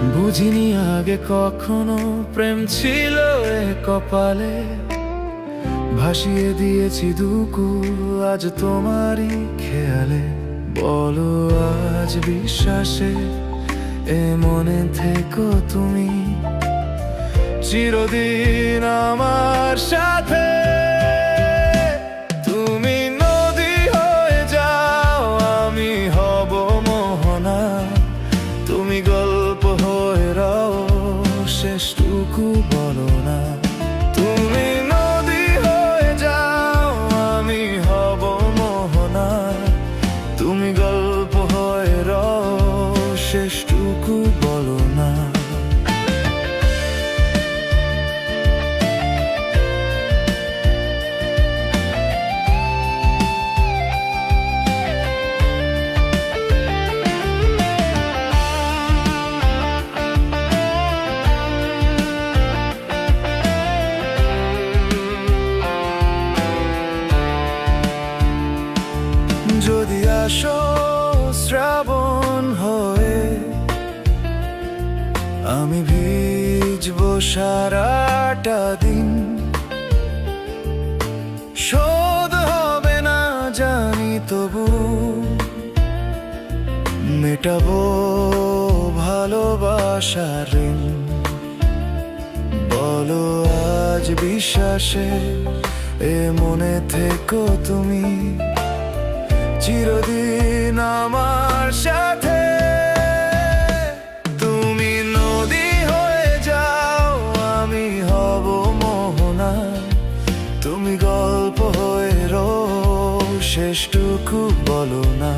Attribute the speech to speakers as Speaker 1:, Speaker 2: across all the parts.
Speaker 1: বুঝিনি আগে কখনো প্রেম ছিল কপালে। ভাসিয়ে দিয়েছি দুকু আজ তোমারই খেয়ালে। বলো আজ বিশ্বাসে এ মনে থেকো তুমি। চিরদিন আমার সাথে শেষটুকু বলো না। তুমি নদী হয়ে যাও, আমি হব মোহনা। তুমি গল্প হয়ে রাও, শেষটুকু বলো যদি আসো শ্রাবণ হয়ে, আমি ভিজবো সারাটা দিন। শোধ হবে না জানি তবু, মেটাবো ভালোবাসার বলো আজ বিশ্বাসে এ মনে থেকো তুমি। চিরদিন আমার সাথে। তুমি নদী হয়ে যাও, আমি হব মোহনা। তুমি গল্প হয়ে রো শেষটুকু বলো না।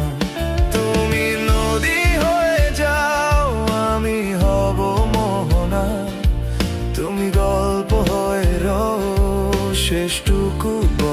Speaker 1: তুমি নদী হয়ে যাও, আমি হব মোহনা। তুমি গল্প হয়ে রো শেষটুকু বলো